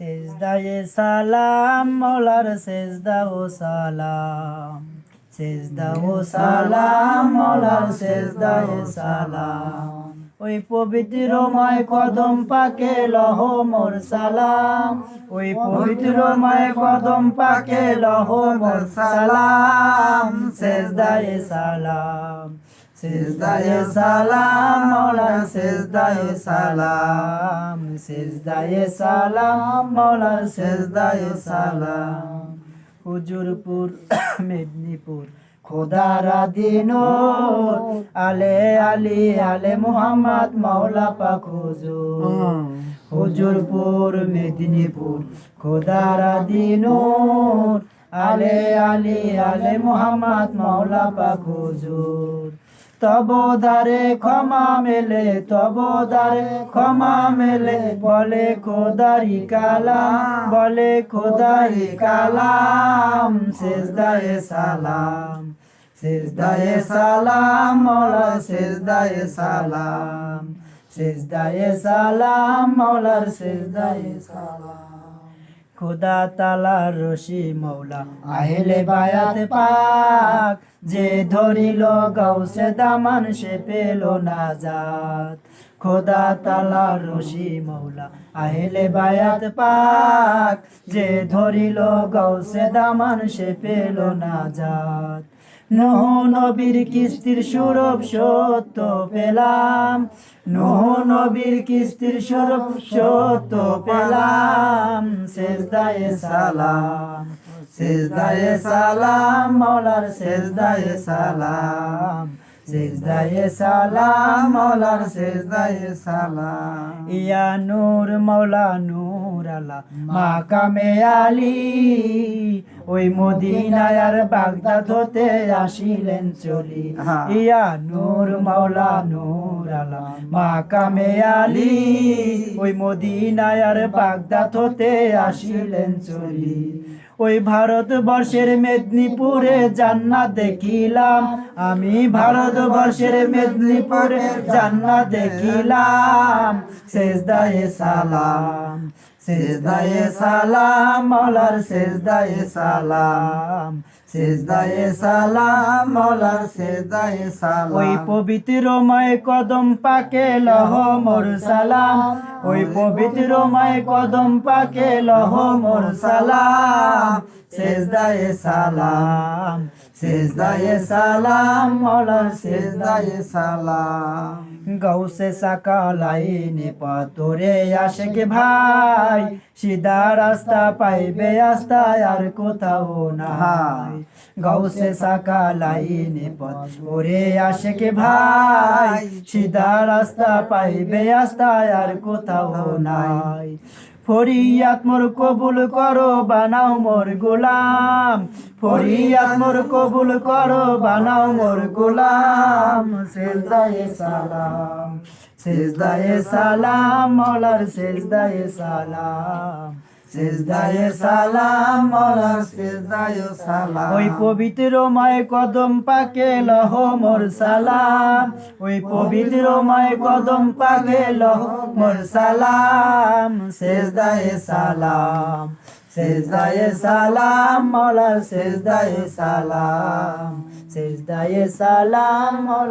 সেজদায়ে সালাম, মৌলার সেজদা ও সালাম। সেজদা ও সালাম, মৌলার সেজদায়ে সালাম। ওই পবিত্রময় কদম পাকে লহ মোর সালাম। ওই পবিত্রময় কদম পাকে লহ মোর সালাম। সেজদায়ে সালাম। সেজদায়ে সালাম মৌলা সেজদায়ে সালাম। সেজদায়ে সালাম মৌলা সেজদায়ে সালাম। হুজুরপুর মেদিনীপুর খোদারা দিন আলে আলী আলে মোহাম্মদ মাওলা পাক হুজুর। হুজুরপুর মেদিনীপুর খোদারা দিন আলে আলী আলে মোহাম্মদ মাওলা পাক হুজুর। তব দারে ক্ষমা মেলে, তব দারে ক্ষমা মেলে, বলে খোদারি কালাম, বলে খোদারি কালাম, সেজদায়ে সালাম সেজদায়ে সালাম, মৌলা, সেজদায়ে সালাম সেজদায়ে সালাম, মৌলার সেজদায়ে সালাম। খোদা তালা রশি মৌলা, আহেলে বায়াত পাক। যে ধরিল গৌসে দামান, সে পেল না যাত খোদা তালা রশি মৌলা, আহেলে বায়াত পাক। যে ধরিল গৌসে দামান, সে পেল নাজাত নহ নবীর কিস্তির সৌরভ সত্য পেলাম। নহ নবীর কিস্তির সৌরভ সত্য পেলাম। সেজদায়ে সালাম সেজদায়ে সালাম মলার শেষ দায়ে সালাম। সেজদায়ে সালাম মৌলার সেজদায়ে সালাম। ইয়া নূর মৌলা নূর আলা মাকামে আলী। ওই মদিনায় আর বাগদাদ হতে আসিলেন চলি। ইয়া নূর মাওলা নূর আলা মাকামে আলী। ওই মদিনায় আর বাগদাদ হতে আসিলেন চলি। ওই ভারতবর্ষের মেদিনীপুরে জান্নাত দেখিলাম। আমি ভারতবর্ষের মেদিনীপুরে জান্নাত দেখিলাম। সেজদায়ে সালাম। সেজদায়ে সালাম মৌলার সেজদায়ে সালাম। সেজদায়ে সালাম মৌলার সেজদায়ে সালাম। ওই পবিত্রময় কদম পাকে লহ, মোর সালাম। ওই পবিত্রময় কদম পাকে লহ, মোর সালাম। সেজদায়ে সালাম সেজদায়ে সালাম মৌলার সেজদায়ে সালাম। গৌসে সাকালাইনে পাতরে আশেক ভাই, সিধা রাস্তা পাইবে আস্তায় আর কোথাও নাই। গৌসে সাকালাইনে পাতরে আশেক ভাই, সিধা রাস্তা পাইবে আস্তায় আর কোথাও নাই। ফরিয়াত মোর কবুল করো, বানাও মোর গোলাম। ফরিয়াত মোর কবুল করো, বানাও মোর গোলাম। সেজদায়ে সালাম সেজদায়ে সালাম, মলার সেজদায়ে সালাম। সেজদায়ে সালাম মৌলার সেজদায়ে সালাম। ওই পবিত্র মায় কদম পাকে লহ মোর সালাম। ওই পবিত্র মায় কদম পাকে লহ মোর সালাম। সেজদায়ে সালাম সেজদায়ে সালাম মৌলার সেজদায়ে সালাম। সেজদায়ে সালাম, মৌলা